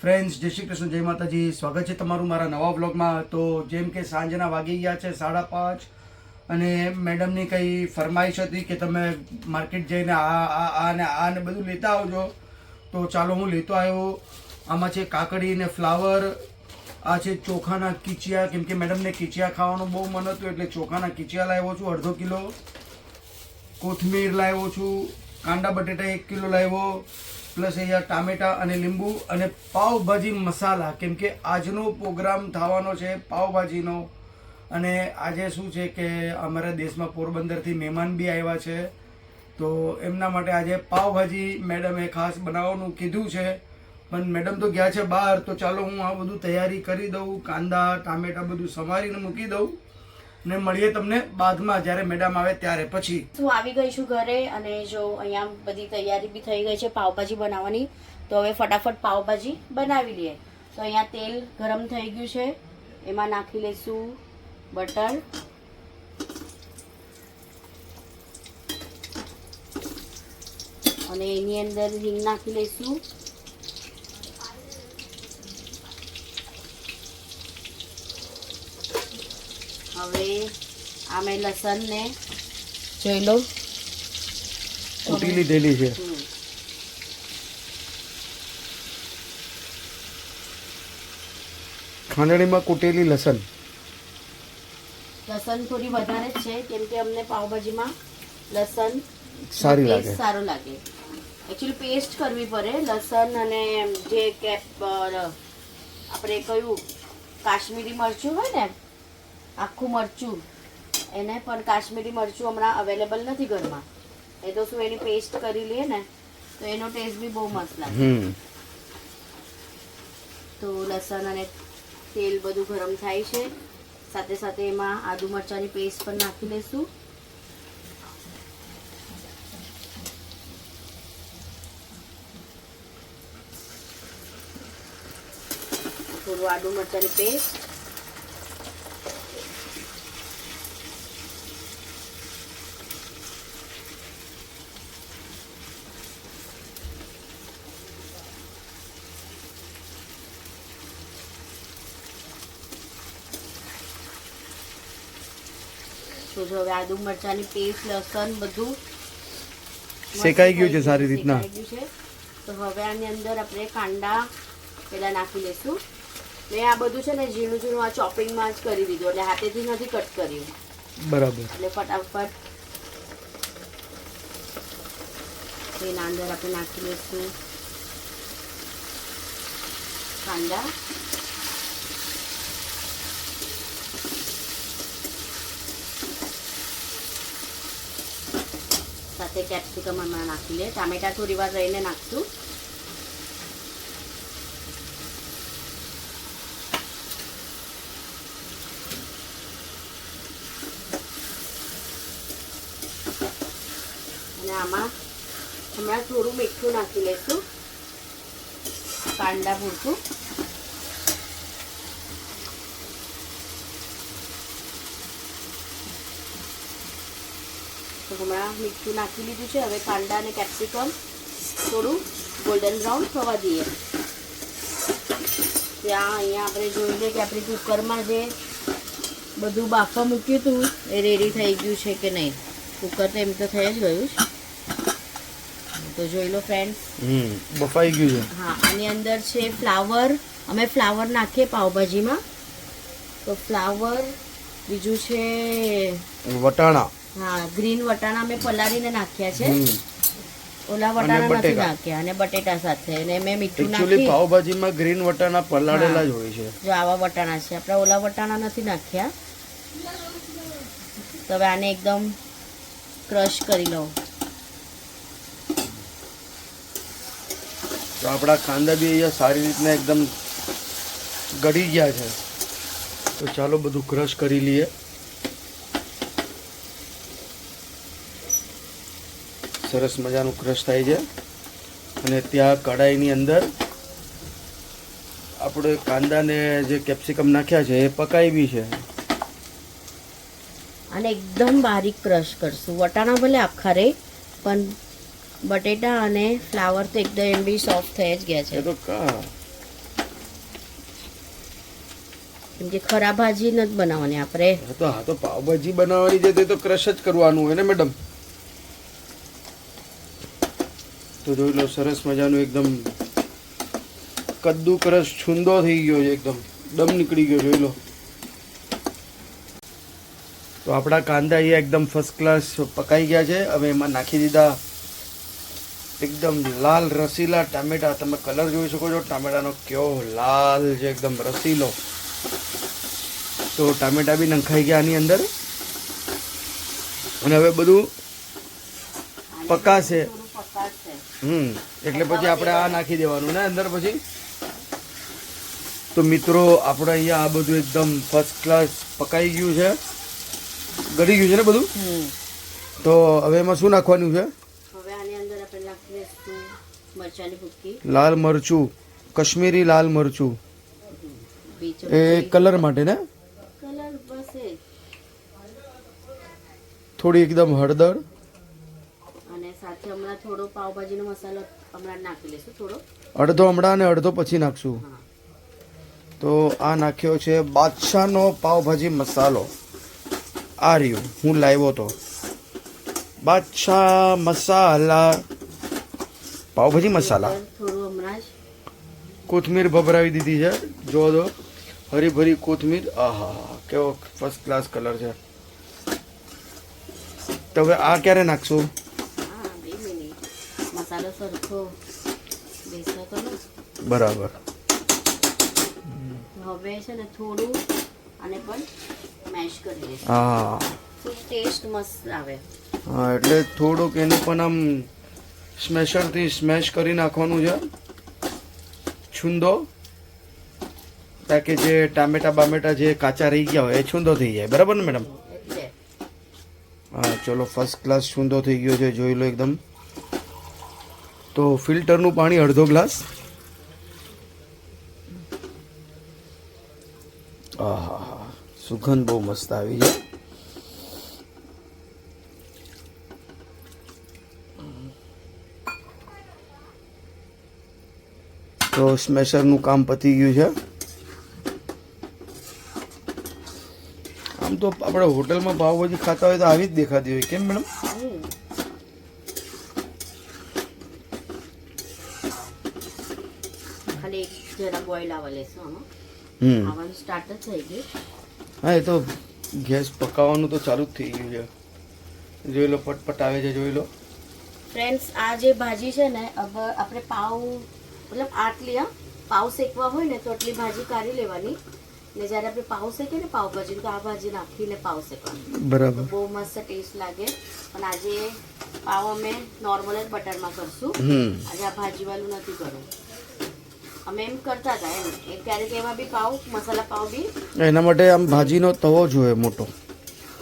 Friends, જય શ્રી કૃષ્ણ, જય માતાજી. સ્વાગત છે તમારું મારા નવા બ્લોગમાં તો જેમ કે સાંજના વાગી ગયા છે સાડા પાંચ અને મેડમની કંઈ ફરમાઈશ હતી કે તમે માર્કેટ જઈને આ આ આ ને આ ને બધું લેતા આવજો. તો ચાલો હું લેતો આવ્યો. આમાં છે કાકડી ને ફ્લાવર, આ છે ચોખાના કીચિયા. કેમ કે મેડમને કીચિયા ખાવાનું બહુ મન હતું એટલે ચોખાના કિચિયા લાવ્યો છું, અડધો કિલો. કોથમીર લાવ્યો છું, કાંદા બટેટા એક કિલો લાવ્યો. પ્લસ અહીંયા ટામેટા અને લીંબુ અને પાવભાજી મસાલા, કેમ કે આજનો પ્રોગ્રામ થવાનો છે પાવભાજીનો. અને આજે શું છે કે અમારા દેશમાં પોરબંદરથી મહેમાન બી આવ્યા છે. તો એમના માટે આજે પાવભાજી મેડમે ખાસ બનાવવાનું કીધું છે. પણ મેડમ તો ગયા છે બહાર, તો ચાલો હું આ બધું તૈયારી કરી દઉં, કાંદા, ટામેટા બધું સમારીને મૂકી દઉં. ને મળીએ તમને બાદમાં જ્યારે મેડમ આવે ત્યારે. પછી. હું આવી ગઈ છું ઘરે અને જો અહીંયા બધી તૈયારી બી થઈ ગઈ છે પાવભાજી બનાવવાની, તો હવે ફટાફટ પાવભાજી બનાવી લઈએ. તો અહીંયા તેલ ગરમ થઈ ગયું છે. એમાં નાખી લઈશું બટર. અને એની અંદર હિંગ નાખી લઈશું. હવે આ મેં લસણ ને જોઈ લો કૂટી લીધેલી છે. ખાંડણીમાં કૂટેલી લસણ. લસણ થોડી વધારે છે કેમ કે અમને પાવભાજીમાં લસણ સારી લાગે. સારું લાગે. એકચ્યુઅલી પેસ્ટ કરવી પડે લસણ અને જે કેપ આપણે કયું કાશ્મીરી મરચું હોય ને આખું મરચું. એને પણ કાશ્મીરી મરચું હમણાં અવેલેબલ નથી ઘરમાં. એ તો શું એની પેસ્ટ કરી લઈએ ને તો એનો ટેસ્ટ બી બહુ મસ્ત લાગે. તો લસણ અને તેલ બધું ગરમ થાય છે. સાથે સાથે એમાં આદુ મરચાંની પેસ્ટ પણ નાખી લઈશું થોડું આદુ મરચાંની પેસ્ટ તો જો હવે આદુ મરચાંની પેસ્ટ લસણ બધું શેકાઈ ગયું છે સારી રીતના. તો હવે આની અંદર આપણે કાંડા પેલા નાખી લઈશું. મેં આ બધું છે ને ઝીણું ઝીણું આ ચોપિંગમાં જ કરી દીધું એટલે હાથેથી નથી કટ કર્યું. બરાબર. એટલે ફટાફટ એના અંદર આપણે નાખી લઈશું કાંદા. સાથે કેપ્સિકમ હમણાં નાખી લે. ટામેટા થોડી વાર રહીને નાખશું. અને આમાં હમણાં થોડું મીઠું નાખી લઈશું કાંડા પૂરતું હમણાં મીઠું નાખી લીધું છે. હવે કાંદા અને કેપ્સિકમ થોડું ગોલ્ડન બ્રાઉન થવા દઈએ. ત્યાં અહીંયા આપણે જોઈ લઈએ કે આપણે કુકરમાં જે બધું બાફા મૂક્યું હતું એ રેડી થઈ ગયું છે કે નહીં? કુકર તો એમ તો થઈ જ ગયું તો જોઈ લો ફ્રેન્ડ હમ બફાઈ ગયું છે. હા આની અંદર છે ફ્લાવર અમે ફ્લાવર નાખીએ પાવભાજીમાં. તો ફ્લાવર બીજું છે વટાણા. હા ગ્રીન વટાણા મેં પલાળીને નાખ્યા છે. ઓલા વટાણા નથી નાખ્યા અને બટેટા સાથે. અને મેં મીઠું નાખ્યું પાવભાજીમાં ગ્રીન વટાણા પલાળેલા જ હોય છે. જો આવા વટાણા છે. આપણે ઓલા વટાણા નથી નાખ્યા. તો હવે આને એકદમ ક્રશ કરી લઉં. તો આપણા કાંદા બી અહીંયા સારી રીતના એકદમ ગળી ગયા છે. તો ચાલો બધું ક્રશ કરી લઈએ. સરસ મજાનું ક્રશ થાય છે. અને ત્યાં કઢાઈની અંદર આપણે કાંદાને જે કેપ્સિકમ નાખ્યા છે એ પકાઈ બી છે. અને એકદમ બારીક ક્રશ કરશું. વટાણા ભલે આખા રે પણ બટેટા અને ફ્લાવર તો એકદમ એમ બી સોફ્ટ થઈ જ ગયા છે. તો કેમ કે ખરાબ ભાજી નથી બનાવવાની આપણે. તો હા તો પાવભાજી બનાવવાની છે તે તો ક્રશ જ કરવાનું હોય ને મેડમ તો જોઈ લો, સરસ મજાનું એકદમ કદ્દુકરસ છૂંદો થઈ ગયો છે એકદમ. દમ નીકળી ગયો, જોઈ લો. તો આપણા કાંદા અહીંયા એકદમ ફર્સ્ટ ક્લાસ પકાઈ ગયા છે. હવે એમાં નાખી દીધા એકદમ લાલ રસીલા ટામેટા. તમે કલર જોઈ શકો છો, ટામેટાનો કેવો લાલ છે, એકદમ રસીલો. તો ટામેટા બી નંખાઈ ગયા આની અંદર. અને હવે બધું પકાશે. હમ એટલે પછી આપણે આ નાખી દેવાનું ને અંદર પછી? તો મિત્રો આપણે અહીંયા આ બધું એકદમ ફર્સ્ટ ક્લાસ પકાઈ ગયું છે. ગળી ગયું છે ને બધું? તો હવે એમાં શું નાખવાનું છે? હવે આની અંદર આપણે નાખી દઈશું મરચાંની ભૂકી. લાલ મરચું કશ્મીરી લાલ મરચું. એ કલર માટે ને. થોડી એકદમ હળદર. હમણાં થોડો પાવભાજીનો મસાલો હમણાં નાખી લઈશું થોડો. અડધો હમણાં અને અડધો પછી નાખશું. તો આ નાખ્યો છે બાદશાહનો પાવભાજી મસાલો. આ રહ્યું હું લાવ્યો તો. બાદશાહ મસાલા પાવભાજી મસાલા. કોથમીર ભભરાવી દીધી છે. જો દો હરીભરી કોથમીર આહા કેવો ફર્સ્ટ ક્લાસ કલર છે. તો હવે આ ક્યારે નાખશું? મસાલો સરખો બેસતો બરાબર. હવે છે ને થોડું અને પણ મેશ કરી દઈશું હા. ટેસ્ટ મસ્ત આવે. હા એટલે થોડુંક એનું પણ આમ સ્મેશરથી સ્મેશ કરી નાખવાનું છે. છુંદો. કે જે ટામેટા બામેટા જે કાચા રહી ગયા હોય એ છુંદો થઈ જાય. બરાબર ને મેડમ? હા ચલો ફર્સ્ટ ક્લાસ છુંદો થઈ ગયો છે. જોઈ લો એકદમ. તો ફિલ્ટરનું પાણી અડધો ગ્લાસ. આહા સુગંધ બહુ મસ્ત આવી છે. તો સ્મેશરનું કામ પતી ગયું છે. આમ તો આપણે હોટલમાં પાવભાજી ખાતા હોય તો આવી જ દેખાતી હોય. કેમ મેડમ હમ. ખાલી એક જરા બોઇલ આવવા લેશું આમાં આવવાનું સ્ટાર્ટ જ થઈ ગયું. હા એ તો ગેસ પકાવવાનું તો ચાલુ જ થઈ ગયું છે. જોઈ લો પટપટ આવે છે જોઈ લો. ફ્રેન્ડ્સ આ જે ભાજી છે ને હવે આપણે પાઉ મતલબ આટલી આ પાઉ શેકવા હોય ને તો આટલી ભાજી કાઢી લેવાની. ને જ્યારે આપણે પાઉ શેકીએ ને પાવભાજી તો આ ભાજી નાખીને પાઉ શેકવાની. બરાબર. બહુ મસ્ત ટેસ્ટ લાગે. પણ આજે પાવ અમે નોર્મલ જ બટરમાં કરશું. હમ. આજે આ ભાજીવાળું નથી કરવું. અમે એમ કરતા હતા એમ. ક્યારેક એમાં બી પાવ મસાલા પાવ બી. એના માટે આમ ભાજીનો તવો જોઈએ મોટો.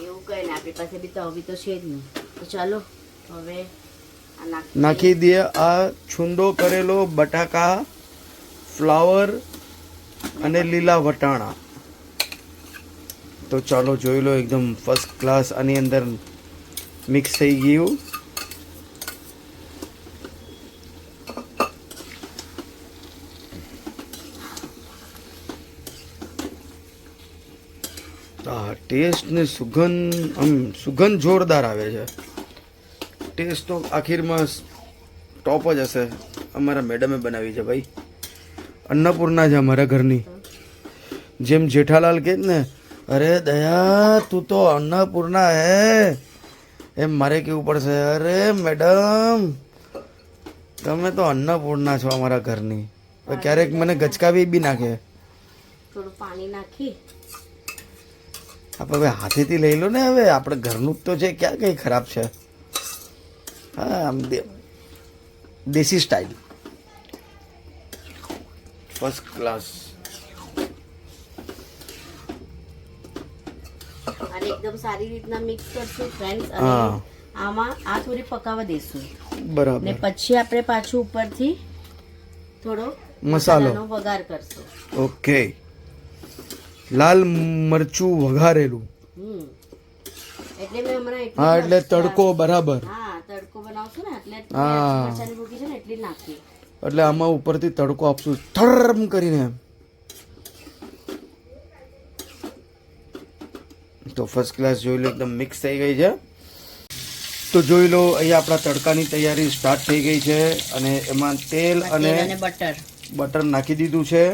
એવું કહે ને આપણી પાસે બી તવી તો છે જ નહીં. તો ચાલો હવે નાખી દઈએ. આ છુંદો કરેલો બટાકા ફ્લાવર અને લીલા વટાણા. તો ચાલો જોઈ લો એકદમ ફર્સ્ટ ક્લાસ આની અંદર મિક્સ થઈ ગયું. ટેસ્ટ ને સુગંધ, આમ સુગંધ જોરદાર આવે છે. ટેસ્ટ તો આખીરમાં ટોપ જ હશે. અમારા મેડમે બનાવી છે ભાઈ. અન્નપૂર્ણા છે અમારા ઘરની. જેમ જેઠાલાલ કહે ને, અરે દયા, તું તો અન્નપૂર્ણા હે. એમ મારે કેવું પડશે? અરે મેડમ, તમે તો અન્નપૂર્ણા છો અમારા ઘરની. ક્યારેક મને ગચકાવી બી નાખે. થોડું પાણી નાખી. આપણે હવે હાથેથી લઈ લો ને હવે. આપણે ઘરનું જ તો છે ક્યાં કંઈ ખરાબ છે? હા આમ દેશી સ્ટાઇલ ફર્સ્ટ ક્લાસ અને એકદમ સારી રીતના મિક્સ કરશું ફ્રેન્ડ્સ અને આમાં આ થોડી પકાવવા દેશું. ને પછી આપણે પાછું ઉપરથી થોડો મસાલો. મસાલાનો વઘાર કરશું. ઓકે લાલ મરચું વઘારેલું. હા એટલે તડકો બરાબર. હા એટલે આમાં ઉપરથી તડકો આપશું. થરમ કરીને. તો ફર્સ્ટ ક્લાસ જોઈ લો એકદમ મિક્સ થઈ ગઈ છે. તો જોઈ લો અહીંયા આપણા તડકાની તૈયારી સ્ટાર્ટ થઈ ગઈ છે. અને એમાં તેલ અને બટર બટર નાખી દીધું છે.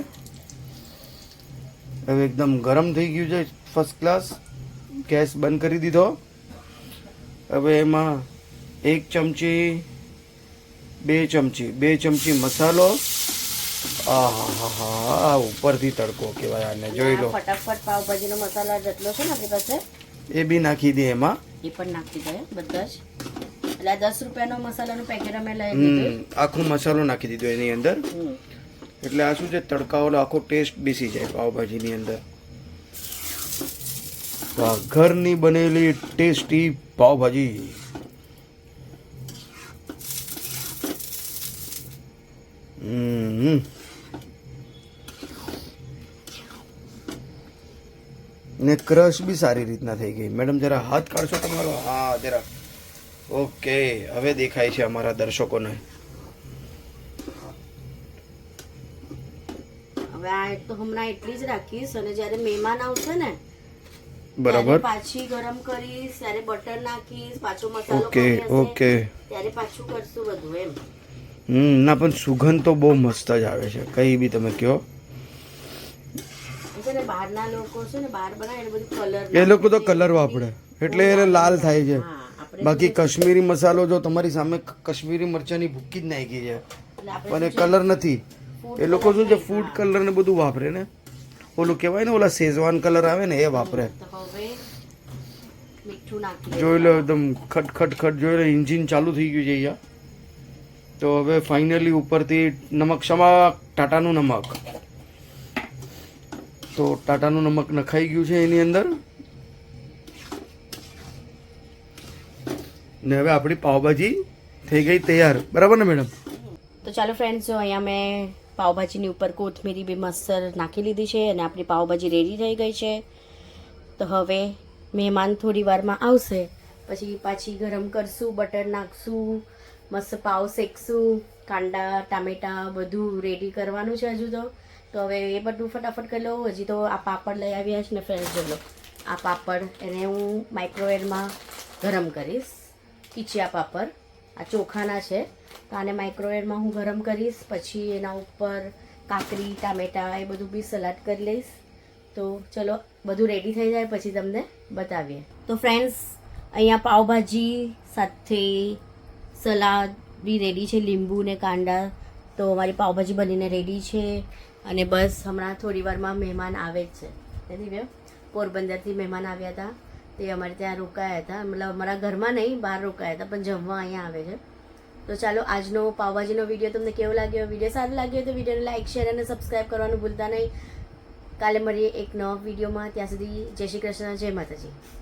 હવે એકદમ ગરમ થઈ ગયું છે ફર્સ્ટ ક્લાસ ગેસ બંધ કરી દીધો. હવે એમાં એક ચમચી બે ચમચી બે ચમચી મસાલો. આહાહા ઉપરથી તડકો કહેવાય આને જોઈ લો. ફટાફટ પાવભાજીનો મસાલા જેટલો છે ને આપણી પાસે? એ બી નાખી દે એમાં. એ પણ નાખી દે બધા જ. એટલે આ દસ રૂપિયાનો મસાલાનું પેકેટ અમે લઈ લીધું. આખો મસાલો નાખી દીધો એની અંદર. એટલે આ શું છે? તડકાવાળો આખો ટેસ્ટ બેસી જાય પાવભાજીની અંદર. ઘરની બનેલી ટેસ્ટી પાવભાજી. ને ક્રશ બી સારી રીતના થઈ ગઈ. મેડમ, જરા હાથ કાઢશો તમારો? હા, જરા. ઓકે હવે દેખાય છે અમારા દર્શકોને. હવે આ તો હમણાં એટલી જ રાખીશ અને જ્યારે મહેમાન આવશે ને બરાબર. પાછી ગરમ કરીશ ત્યારે બટર નાખીશ પાછો મસાલો ઓકે ઓકે. ત્યારે પાછું કરશું બધું એમ. હમ ના પણ સુગંધ તો બહુ મસ્ત જ આવે છે કઈ બી તમે કહો. છે ને બહારના લોકો છે ને બહાર બનાવે એટલે બધું કલર એ લોકો તો કલર વાપરે એટલે એને લાલ થાય છે. બાકી કશ્મીરી મસાલો જો તમારી સામે કશ્મીરી મરચાની ભૂકી જ નાખી છે પણ એ કલર નથી. એ લોકો શું છે ફૂડ કલર ને બધું વાપરે ને? ઓલું કહેવાય ને ઓલા શેઝવાન કલર આવે ને એ વાપરે. જોઈ લો એકદમ ખટ ખટ ખટ જોઈ લો એન્જિન ચાલુ થઈ ગયું છે અહીંયા. તો હવે ફાઇનલી ઉપરથી નમક ક્ષમા ટાટાનું નમક. તો ટાટાનું નમક નખાઈ ગયું છે એની અંદર. ને હવે આપણી પાવભાજી થઈ ગઈ તૈયાર. બરાબર ને મેડમ? તો ચાલો ફ્રેન્ડ્સ જો અહીંયા મેં પાવભાજીની ઉપર કોથમીરી બી મસ્ત નાખી લીધી છે અને આપણી પાવભાજી રેડી થઈ ગઈ છે. તો હવે મહેમાન થોડી વારમાં આવશે. પછી પાછી ગરમ કરશું, બટર નાખશું, મસ્ત પાવ શેકશું કાંડા ટામેટા બધું રેડી કરવાનું છે હજુ તો. તો હવે એ બધું ફટાફટ કરી લઉં. હજી તો આ પાપડ લઈ આવ્યા છે ને ફ્રેન્ડ જો લો. આ પાપડ એને હું માઇક્રોવેવમાં ગરમ કરીશ. ખીચિયા પાપડ. આ ચોખાના છે. તો આને માઇક્રોવેવમાં હું ગરમ કરીશ, પછી એના ઉપર કાકડી, ટામેટા એ બધું બી સલાડ કરી લઈશ. તો ચલો, બધું રેડી થઈ જાય, પછી તમને બતાવીએ. તો ફ્રેન્ડ્સ અહીંયા પાવભાજી સાથે સલાડ બી રેડી છે, લીંબુ ને કાંડા તો અમારી પાવભાજી બનીને રેડી છે અને બસ હમણાં થોડી વારમાં મહેમાન આવે જ છે. બે પોરબંદરથી મહેમાન આવ્યા હતા. તે અમારે ત્યાં રોકાયા હતા. મતલબ અમારા ઘરમાં નહીં, બહાર રોકાયા હતા, પણ જમવા અહીંયા આવે છે. તો ચાલો આજનો પાવભાજીનો વીડિયો તમને કેવો લાગ્યો? વીડિયો સારો લાગ્યો તો વિડીયોને લાઇક શેર અને સબસ્ક્રાઈબ કરવાનું ભૂલતા નહીં. કાલે મળીએ એક નવા વિડીયોમાં ત્યાં સુધી જય શ્રી કૃષ્ણ, જય માતાજી.